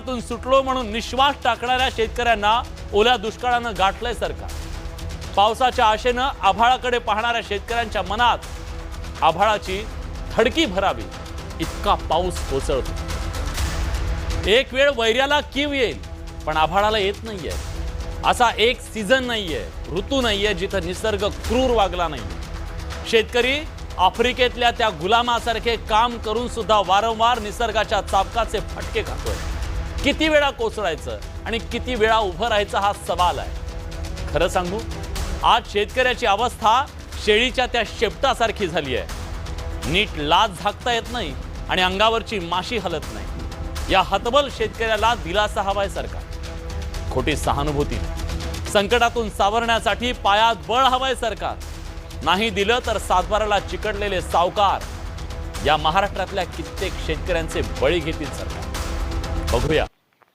दुष्काळातून सुटलो म्हणून निश्वास टाकणाऱ्या शेतकऱ्यांना ओल्या दुष्काळानं गाठलंय सरकार. पावसाच्या आशेनं आभाळाकडे पाहणाऱ्या शेतकऱ्यांच्या मनात आभाळाची थडकी भरावी इतका पाऊस कोसळतो. एक वेळ वैर्याला कीव येईल पण आभाळाला येत नाहीये. असा एक सीझन नाहीये ऋतू नाहीये जिथं निसर्ग क्रूर वागला नाही शेतकरी आफ्रिकेतल्या त्या गुलामासारखे काम करून सुद्धा वारंवार निसर्गाच्या चापकाचे फटके खातोय. किती वेळा कोसळायचं आणि किती वेळा उभं राहायचं हा सवाल आहे. खरं सांगू आज शेतकऱ्याची अवस्था शेळीच्या त्या शेपटासारखी झाली आहे. नीट लाज झाकता येत नाही आणि अंगावरची माशी हलत नाही. या हतबल शेतकऱ्याला दिलासा हवाय सरकार. खोटी सहानुभूती नाही. संकटातून सावरण्यासाठी पायात बळ हवाय सरकार. नाही दिलं तर सातबाराला चिकटलेले सावकार. या महाराष्ट्रातल्या कित्येक शेतकऱ्यांचे बळी घेतील सरकार. 好贵呀